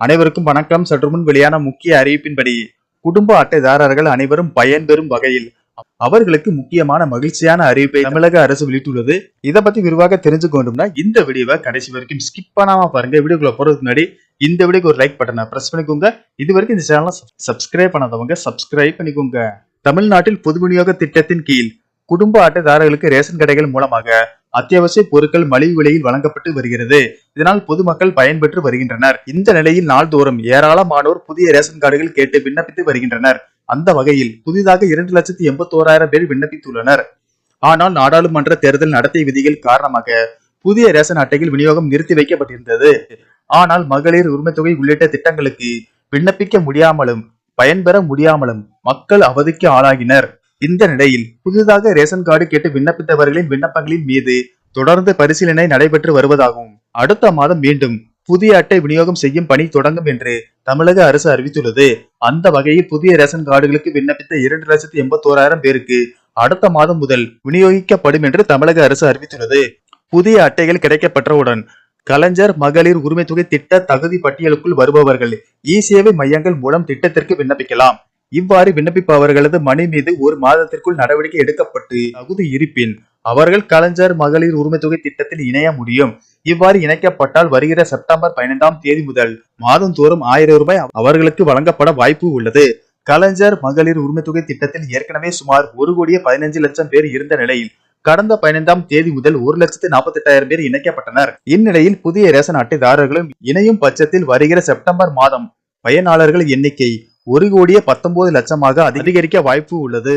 அனைவருக்கும் வணக்கம். சற்று முன் வெளியான முக்கிய அறிவிப்பின்படி குடும்ப அட்டைதாரர்கள் அனைவரும் பயன்பெறும் வகையில் அவர்களுக்கு முக்கியமான மகிழ்ச்சியான அறிவிப்பை தமிழக அரசு வெளியிட்டுள்ளது. இதை பத்தி விரிவாக தெரிஞ்சுக்கணும்னா இந்த வீடியோவை கடைசி வரைக்கும் ஸ்கிப் பண்ணாம பாருங்க. வீடியோக்குள்ள போறதுக்கு முன்னாடி இந்த வீடியோக்கு ஒரு லைக் பட்டனை பிரஸ் பண்ணிக்கோங்க. இது வரைக்கும் இந்த சேனலை சப்ஸ்கிரைப் பண்ணாதவங்க சப்ஸ்கிரைப் பண்ணிக்கோங்க. தமிழ்நாட்டில் பொது விநியோக திட்டத்தின் கீழ் குடும்ப அட்டைதாரர்களுக்கு ரேஷன் கடைகள் மூலமாக அத்தியாவசிய பொருட்கள் மலிவு விலையில் வழங்கப்பட்டு வருகிறது. இதனால் பொதுமக்கள் பயன்பெற்று வருகின்றனர். இந்த நிலையில் நாள்தோறும் ஏராளமானோர் புதிய ரேஷன் கார்டுகள் கேட்டு விண்ணப்பித்து வருகின்றனர். அந்த வகையில் புதிதாக இரண்டு லட்சத்தி எண்பத்தோராயிரம் பேர் விண்ணப்பித்துள்ளனர். ஆனால் நாடாளுமன்ற தேர்தல் நடத்தை விதிகள் காரணமாக புதிய ரேஷன் அட்டைகள் விநியோகம் நிறுத்தி வைக்கப்பட்டிருந்தது. ஆனால் மகளிர் உரிமை தொகை உள்ளிட்ட திட்டங்களுக்கு விண்ணப்பிக்க முடியாமலும் பயன்பெற முடியாமலும் மக்கள் அவதிக்கு ஆளாகினர். இந்த நிலையில் புதிதாக ரேஷன் கார்டு கேட்டு விண்ணப்பித்தவர்களின் விண்ணப்பங்களின் மீது தொடர்ந்து பரிசீலனை நடைபெற்று வருவதாகவும் அடுத்த மாதம் மீண்டும் புதிய அட்டை விநியோகம் செய்யும் பணி தொடங்கும் என்று தமிழக அரசு அறிவித்துள்ளது. அந்த வகையில் புதிய ரேஷன் கார்டுகளுக்கு விண்ணப்பித்த இரண்டு லட்சத்தி எண்பத்தோராயிரம் பேருக்கு அடுத்த மாதம் முதல் விநியோகிக்கப்படும் என்று தமிழக அரசு அறிவித்துள்ளது. புதிய அட்டைகள் கிடைக்கப்பட்டவுடன் கலைஞர் மகளிர் உரிமை தொகை திட்ட தகுதி பட்டியலுக்குள் வருபவர்கள் இ சேவை மையங்கள் மூலம் திட்டத்திற்கு விண்ணப்பிக்கலாம். இவ்வாறு விண்ணப்பிப்பவர்களது மனு மீது ஒரு மாதத்திற்குள் நடவடிக்கை எடுக்கப்பட்டு தகுதி இருப்பின் அவர்கள் கலைஞர் மகளிர் உரிமை தொகை திட்டத்தில் இணைய முடியும். இவ்வாறு இணைக்கப்பட்டால் வருகிற செப்டம்பர் பதினைந்தாம் தேதி முதல் மாதந்தோறும் ஆயிரம் ரூபாய் அவர்களுக்கு வழங்கப்பட வாய்ப்பு உள்ளது. கலைஞர் மகளிர் உரிமை தொகை திட்டத்தில் ஏற்கனவே சுமார் ஒரு கோடியே பதினஞ்சு லட்சம் பேர் இருந்த நிலையில் கடந்த பதினைந்தாம் தேதி முதல் ஒரு லட்சத்து நாற்பத்தி எட்டாயிரம் பேர் இணைக்கப்பட்டனர். இந்நிலையில் புதிய ரேஷன் அட்டைதாரர்களும் இணையும் பட்சத்தில் வருகிற செப்டம்பர் மாதம் பயனாளர்கள் எண்ணிக்கை ஒரு கோடியே பத்தொன்பது லட்சமாக அதிகரிக்க வாய்ப்பு உள்ளது.